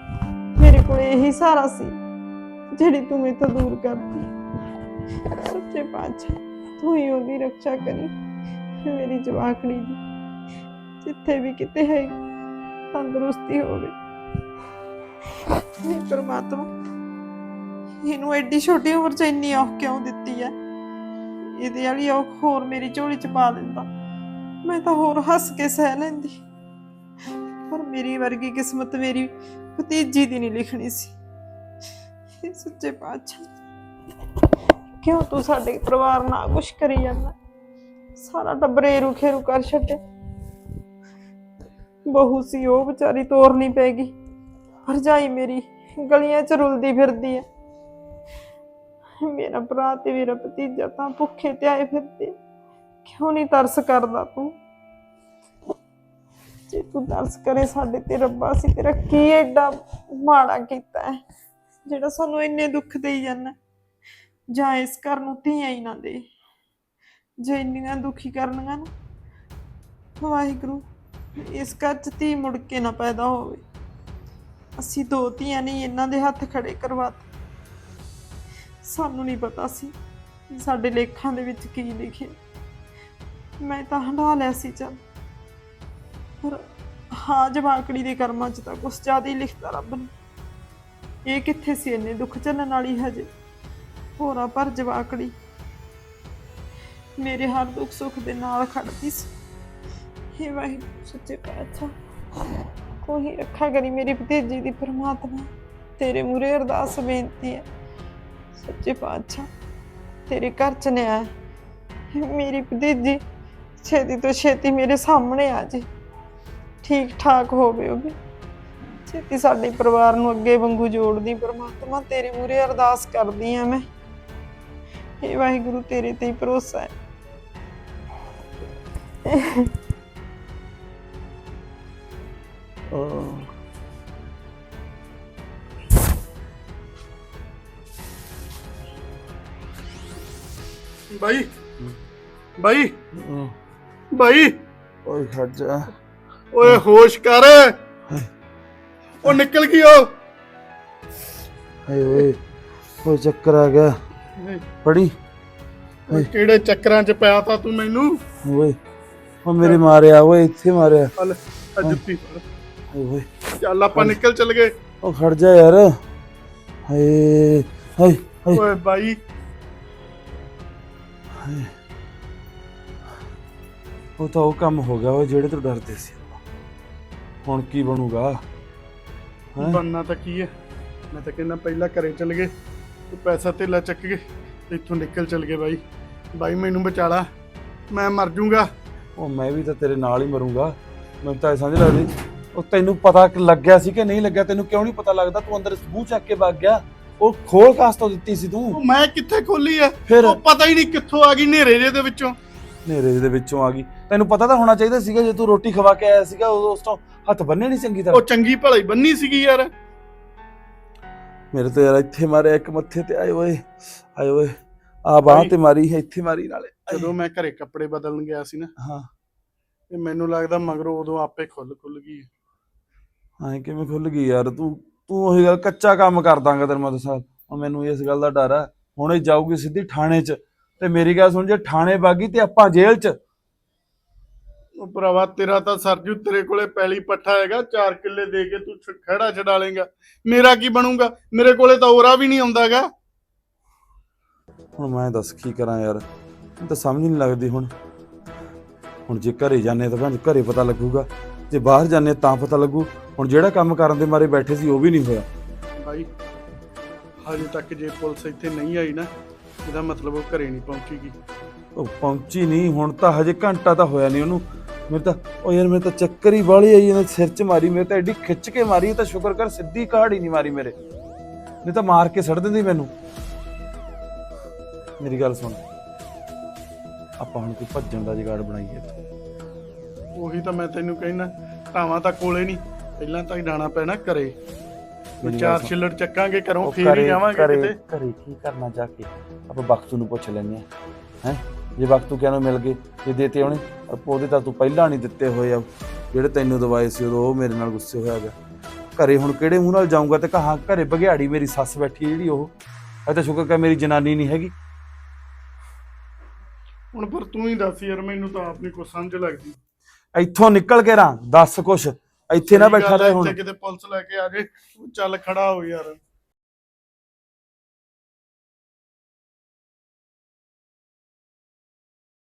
ਮੇਰੇ ਕੋਲ ਇਹੀ ਸਹਾਰਾ ਸੀ ਜਿਹੜੀ ਤੂੰ ਮੇਰੇ ਦੂਰ ਕਰਦੀ ਸੱਚੇ ਪਾਤਸ਼ਾਹ, ਤੂੰ ਹੀ ਉਹਦੀ ਰੱਖਿਆ ਕਰੀ। ਮੇਰੀ ਜਵਾਕੜੀ ਦੀ ਜਿੱਥੇ ਵੀ ਕਿਤੇ ਹੈ ਤੰਦਰੁਸਤੀ ਹੋਵੇ। ਹੇ ਪ੍ਰਮਾਤਮਾ ਇਹਨੂੰ ਐਡੀ ਛੋਟੀ ਉਮਰ 'ਚ ਇੰਨੀ ਔਖ ਕਿਉਂ ਦਿੱਤੀ ਹੈ? ਇਹਦੇ ਵਾਲੀ ਔਖ ਹੋਰ ਮੇਰੀ ਝੋਲੀ 'ਚ ਪਾ ਦਿੰਦਾ। ਮੈਂ ਤਾਂ ਹੋਰ ਹੱਸ ਕੇ ਸਹਿ ਲੈਂਦੀ। ਪਰ ਮੇਰੀ ਵਰਗੀ ਕਿਸਮਤ ਮੇਰੀ ਭਤੀਜੀ ਦੀ ਨਹੀਂ ਲਿਖਣੀ ਸੀ। ਇਹ ਸੱਚੇ ਪਾਤਸ਼ਾਹ, ਕਿਉਂ ਤੂੰ ਸਾਡੇ ਪਰਿਵਾਰ ਨਾਲ ਕੁਛ ਕਰੀ ਜਾਂਦਾ? ਸਾਰਾ ਟੱਬਰੇ ਰੁਖੇ ਰੂ ਕਰ ਛੱਡਿਆ ਬਹੂ ਸੀ, ਉਹ ਵਿਚਾਰੀ ਤੋਰਨੀ ਪੈ ਗਈ। ਭਰਜਾਈ ਮੇਰੀ, ਗਲੀਆਂ 'ਚ ਰੁਲਦੀ ਫਿਰਦੀ ਹੈ ਮੇਰਾ ਭਰਾ ਤੇ ਮੇਰਾ ਭਤੀਜਾ ਤਾਂ ਭੁੱਖੇ ਤੇ ਆਏ ਫਿਰਦੇ ਕਿਉਂ ਨਹੀਂ ਤਰਸ ਕਰਦਾ ਤੂੰ? ਜੇ ਤੂੰ ਤਰਸ ਕਰੇ ਸਾਡੇ ਤੇ ਰੱਬਾ ਸੀ ਤੇਰਾ ਕੀ ਐਡਾ ਮਾੜਾ ਕੀਤਾ ਹੈ ਜਿਹੜਾ ਸਾਨੂੰ ਇੰਨੇ ਦੁੱਖ ਦੇਈ ਜਾਂਦਾ ਜਾਂ ਇਸ ਘਰ ਨੂੰ ਧੀਆਂ ਹੀ ਨਾ ਦੇ ਜੇ ਇੰਨੀਆਂ ਦੁਖੀ ਕਰਨੀਆਂ ਨਾ, ਵਾਹਿਗੁਰੂ, ਇਸ ਘਰ ਚ ਧੀ ਮੁੜ ਕੇ ਨਾ ਪੈਦਾ ਹੋਵੇ। ਅਸੀਂ ਦੋ ਧੀਆਂ ਨੇ ਇਹਨਾਂ ਦੇ ਹੱਥ ਖੜੇ ਕਰਵਾਤੇ। ਸਾਨੂੰ ਨਹੀਂ ਪਤਾ ਸੀ ਕਿ ਸਾਡੇ ਲੇਖਾਂ ਦੇ ਵਿੱਚ ਕੀ ਲਿਖਿਆ। ਮੈਂ ਤਾਂ ਹੰਡਾ ਲਿਆ ਸੀ, ਚੱਲ। ਪਰ ਹਾਂ, ਜਵਾਕੜੀ ਦੇ ਕਰਮਾਂ 'ਚ ਤਾਂ ਕੁਛ ਜ਼ਿਆਦਾ ਹੀ ਲਿਖਤਾ ਰੱਬ ਨੇ। ਇਹ ਕਿੱਥੇ ਸੀ? ਇੰਨੇ ਦੁੱਖ ਝੱਲਣ ਵਾਲੀ ਹਜੇ। ਹੋਰਾ ਪਰ ਜਵਾਕੜੀ ਮੇਰੇ ਹਰ ਦੁੱਖ ਸੁੱਖ ਦੇ ਨਾਲ ਖੜਦੀ ਸੀ। ਹੇ ਵਾਹਿਗੁਰੂ, ਸੱਚੇ ਪਾਤਸ਼ਾਹ, ਕੋਈ ਰੱਖਾ ਕਰੀ ਮੇਰੀ ਭਤੀਜੀ ਦੀ ਪਰਮਾਤਮਾ, ਤੇਰੇ ਮੂਰੇ ਅਰਦਾਸ ਬੇਨਤੀ ਹੈ। ਸੱਚੇ ਪਾਤਸ਼ਾਹ, ਤੇਰੇ ਘਰ ਚ ਨਿਆ ਮੇਰੀ ਭਤੀਜੀ, ਛੇਤੀ ਤੋਂ ਛੇਤੀ ਮੇਰੇ ਸਾਹਮਣੇ ਆ ਜੇ। ਠੀਕ ਠਾਕ ਹੋਵੇ ਉਹ ਵੀ। ਛੇਤੀ ਸਾਡੇ ਪਰਿਵਾਰ ਨੂੰ ਅੱਗੇ ਵਾਂਗੂ ਜੋੜਦੀ ਪਰਮਾਤਮਾ, ਤੇਰੇ ਮੂਰੇ ਅਰਦਾਸ ਕਰਦੀ ਆ ਮੈਂ। ਇਹ ਵਾਹਿਗੁਰੂ, ਤੇਰੇ ਤੇ ਹੀ ਭਰੋਸਾ ਹੈ। [LAUGHS] ਬਾਈ। ਬਾਈ। ਬਾਈ। ਓਏ ਖੜ ਜਾ। ਓਏ ਹੋਸ਼ ਕਰ। ਉਹ ਨਿਕਲ ਗਈ ਉਹ। ਹਾਏ ਓਏ ਓਏ ਚੱਕਰ ਆ ਗਿਆ। ਪੜੀ ਓਏ ਕਿਹੜੇ ਚੱਕਰਾਂ 'ਚ ਪਿਆ ਤਾ ਤੂੰ ਮੈਨੂੰ? ਓਏ। ਉਹ ਮੇਰੇ ਮਾਰਿਆ ਓਏ ਇੱਥੇ ਮਾਰਿਆ। ਚੱਲ ਆ ਜੁੱਤੀ ਫੜ। ਓਏ ਚੱਲ ਆਪਾਂ ਨਿਕਲ ਚੱਲ ਗਏ। ਉਹ ਖੜ ਜਾ ਯਾਰ। ਹਾਏ ਹਾਏ ਹਾਏ। ਓਏ ਬਾਈ। ਉਹ ਤਾਂ ਉਹ ਕੰਮ ਹੋ ਗਿਆ ਓਏ ਜਿਹੜੇ ਤੋਂ ਡਰਦੇ ਸੀ ਹੁਣ ਕੀ ਬਣੂਗਾ? ਹੈਂ? ਬੰਨਾ ਤਾਂ ਕੀ ਹੈ? ਮੈਂ ਤਾਂ ਕਹਿੰਦਾ ਪਹਿਲਾਂ ਘਰੇ ਚੱਲ ਗਏ ਤੂੰ ਪੈਸਾ ਧੇਲਾ ਚੱਕ ਕੇ ਤੇ ਇੱਥੋਂ ਨਿਕਲ ਚੱਲ ਗਏ ਬਾਈ। ਬਾਈ ਮੈਨੂੰ ਬਚਾ ਲਾ। ਮੈਂ ਮਰ ਜਾਊਂਗਾ ਉਹ ਮੈਂ ਵੀ ਤਾਂ ਤੇਰੇ ਨਾਲ ਹੀ ਮਰੂੰਗਾ। ਮੈਨੂੰ ਤਾਂ ਇਹ ਸਮਝ ਲੱਗਦੀ ਉਹ ਤੈਨੂੰ ਪਤਾ ਕਿ ਲੱਗਿਆ ਸੀ ਕਿ ਨਹੀਂ ਲੱਗਿਆ ਤੈਨੂੰ ਕਿਉਂ ਨਹੀਂ ਪਤਾ ਲੱਗਦਾ? ਤੂੰ ਅੰਦਰ ਮੂੰਹ ਚੱਕ ਕੇ ਵਗ ਗਿਆ। ਉਹ ਖੋਲ ਕਾਸ ਤੋਂ ਦਿੱਤੀ ਸੀ ਤੂੰ। ਉਹ ਮੈਂ ਕਿੱਥੇ ਖੋਲੀ ਐ? ਫਿਰ? ਉਹ ਪਤਾ ਹੀ ਨਹੀਂ ਕਿੱਥੋਂ ਆ ਗਈ ਨੇਰੇ ਜੇ ਦੇ ਵਿੱਚੋਂ। ਨੇਰੇ ਦੇ ਵਿੱਚੋਂ ਆ ਗਈ। ਤੈਨੂੰ ਪਤਾ ਤਾਂ ਹੋਣਾ ਚਾਹੀਦਾ ਸੀਗਾ ਜੇ ਤੂੰ ਰੋਟੀ ਖਵਾ ਕੇ ਆਇਆ ਸੀਗਾ ਉਦੋਂ ਉਸ ਤੋਂ ਹੱਥ ਬੰਨੇ ਨਹੀਂ ਚੰਗੀ ਉਹ ਤਰ੍ਹਾਂ ਚੰਗੀ ਭਲਾਈ ਬੰਨੀ ਸੀਗੀ ਯਾਰ। ਮੇਰੇ ਤੇ ਯਾਰ ਇੱਥੇ ਮਾਰਿਆ ਇੱਕ ਮੱਥੇ ਤੇ ਆਏ ਓਏ ਆਏ ਓਏ ਆ ਬਾਹ ਤੇ ਮਾਰੀ ਇੱਥੇ ਮਾਰੀ ਨਾਲੇ। ਜਦੋਂ ਮੈਂ ਘਰੇ ਕੱਪੜੇ ਬਦਲਣ ਗਿਆ ਸੀ ਨਾ ਹਾਂ। ਤੇ ਮੈਨੂੰ ਲੱਗਦਾ ਮਗਰੋਂ ਉਦੋਂ ਆਪੇ ਖੁੱਲ ਖੁੱਲ ਗਈ ਹਾਂ। ਕਿਵੇਂ ਖੁੱਲ ਗਈ ਯਾਰ? ਤੂੰ ਤੂੰ ਉਹੀ ਗੱਲ ਕੱਚਾ ਕੰਮ ਕਰ ਦਾਂਗਾ ਤੈਨੂੰ ਮੈਂ ਦੱਸਾਂ ਹੁਣ ਮੈਨੂੰ ਇਸ ਗੱਲ ਦਾ ਡਰ ਹੈ ਹੁਣ ਇਹ ਜਾਊਗੀ ਸਿੱਧੀ ਥਾਣੇ 'ਚ। ਤੇ ਮੇਰੀ ਗੱਲ ਸੁਣ ਜੇ ਥਾਣੇ ਬਾਗੀ ਤੇ ਆਪਾਂ ਜੇਲ੍ਹ 'ਚ। ਉਹ ਭਰਾਵਾ ਤੇਰਾ ਤਾਂ ਸਰਜੂ ਤੇਰੇ ਕੋਲੇ ਪੈਲੀ ਪੱਠਾ ਹੈਗਾ। 4 ਕਿੱਲੇ ਦੇ ਕੇ ਤੂੰ ਛ- ਖਹਿੜਾ ਛਡਾ ਲੇਗਾ। ਮੇਰਾ ਕੀ ਬਣੂਗਾ? ਮੇਰੇ ਕੋਲੇ ਤਾਂ ਔਰਾ ਵੀ ਨਹੀਂ ਆਉਂਦਾਗਾ। ਹੁਣ ਮੈਂ ਦੱਸ ਕੀ ਕਰਾਂ ਯਾਰ? ਮੈਨੂੰ ਤਾਂ ਸਮਝ ਨਹੀਂ ਲੱਗਦੀ ਹੁਣ। ਹੁਣ ਜੇ ਘਰੇ ਜਾਂਦੇ ਤਾਂ ਭਾਂ ਘਰੇ ਪਤਾ ਲੱਗੂਗਾ। ਜੇ ਬਾਹਰ ਜਾਂਦੇ ਤਾਂ ਪਤਾ ਲੱਗੂ। ਹੁਣ ਜਿਹੜਾ ਕੰਮ ਕਰਨ ਦੇ ਮਾਰੇ ਬੈਠੇ ਸੀ ਉਹ ਵੀ ਨਹੀਂ ਹੋਇਆ। ਭਾਈ ਹਜੇ ਤੱਕ ਜੇ ਪੁਲਿਸ ਇੱਥੇ ਨਹੀਂ ਆਈ ਨਾ ਇਹਦਾ ਮਤਲਬ ਉਹ ਘਰੇ ਨਹੀਂ ਪਹੁੰਚੇਗੀ। ਉਹ ਪਹੁੰਚੀ ਨਹੀਂ ਹੁਣ ਤਾਂ ਹਜੇ ਘੰਟਾ ਤਾਂ ਹੋਇਆ ਨਹੀਂ ਉਹਨੂੰ। ਮੇਰੇ ਤਾਂ ਉਹ ਯਾਰ ਮੇਰੇ ਤਾਂ ਚੱਕਰ ਹੀ ਵਾਲੀ ਆਈ ਇਹਨੇ ਸਿਰ 'ਚ ਮਾਰੀ ਮੇਰੇ ਤਾਂ ਐਡੀ ਖਿੱਚ ਕੇ ਮਾਰੀ ਤਾਂ ਸ਼ੁਕਰ ਕਰ ਸਿੱਧੀ ਹੀ ਨਹੀਂ ਮਾਰੀ ਮੇਰੇ। ਨਹੀਂ ਤਾਂ ਮਾਰ ਕੇ ਸੜ ਦਿੰਦੀ ਮੈਨੂੰ। ਮੇਰੀ ਗੱਲ ਸੁਣ। ਆਪਾਂ ਹੁਣ ਕੋਈ ਭੱਜਣ ਦਾ ਜੁਗਾੜ ਬਣਾਈਏ ਇੱਥੋਂ। ਉਹੀ ਤਾਂ ਮੈਂ ਤੈਨੂੰ ਕਹਿਣਾ ਟਾਵਾਂ ਤਾਂ ਕੋਲੇ ਨਹੀਂ ਪਹਿਲਾਂ ਤਾਂ ਜਾਣਾ ਪੈਣਾ ਘਰੇ। ਗੱਲ ਚਾਰ। ਛਿੱਲੜ ਚੱਕਾਂਗੇ ਘਰੋਂ ਉਹ ਫੇਰ ਹੀ ਘਰੇ- ਜਾਵਾਂਗੇ ਘਰੇ- ਕਿਤੇ। ਘਰੇ ਕੀ ਕਰਨਾ ਜਾ ਕੇ? ਆਪਾਂ ਬਖਤੂ ਨੂੰ ਪੁੱਛ ਲੈਂਦੇ ਆ ਹੈ? ਜੇ ਬਖਤੂ ਕਿਹਨੂੰ ਮਿਲ ਗਏ ਜੇ ਦੇਤੇ ਉਹਨੇ ਪਰ ਉਹਦੇ ਤਾਂ ਤੂੰ ਪਹਿਲਾਂ ਨਹੀਂ ਦਿੱਤੇ ਹੋਏ ਆ। ਜਿਹੜੇ ਤੈਨੂੰ ਦਵਾਏ ਸੀ ਉਦੋਂ ਉਹ ਮੇਰੇ ਨਾਲ ਗੁੱਸੇ ਹੋਇਆ ਗਿਆ ਘਰੇ ਹੁਣ ਕਿਹੜੇ ਮੂੰਹ ਨਾਲ ਜਾਊਂਗਾ ਤੇ ਕਹਾ ਘਰੇ ਬਘਿਆੜੀ ਮੇਰੀ ਸੱਸ ਬੈਠੀ ਹੈ ਜਿਹੜੀ ਉਹ। ਇਹ ਤਾਂ ਸ਼ੁਕਰ ਕਰ ਮੇਰੀ ਜਨਾਨੀ ਨਹੀਂ ਹੈਗੀ। ਹੁਣ ਪਰ ਤੂੰ ਹੀ ਦੱਸ ਯਾਰ ਮੈਨੂੰ ਤਾਂ ਆਪ ਨਹੀਂ ਕੁਛ ਸਮਝ ਲੱਗਦੀ। ਇੱਥੋਂ ਨਿਕਲ ਕੇ ਰਾਂ ਦੱਸ ਕੁਛ। ਇੱਥੇ ਨਾ ਬੈਠਾ ਰਹੇ ਹੁਣ। ਇੱਥੇ ਕਿਤੇ ਪੁਲਿਸ ਲੈ ਕੇ ਆ ਜੇ ਤੂੰ ਚੱਲ ਖੜਾ ਹੋ ਯਾਰ।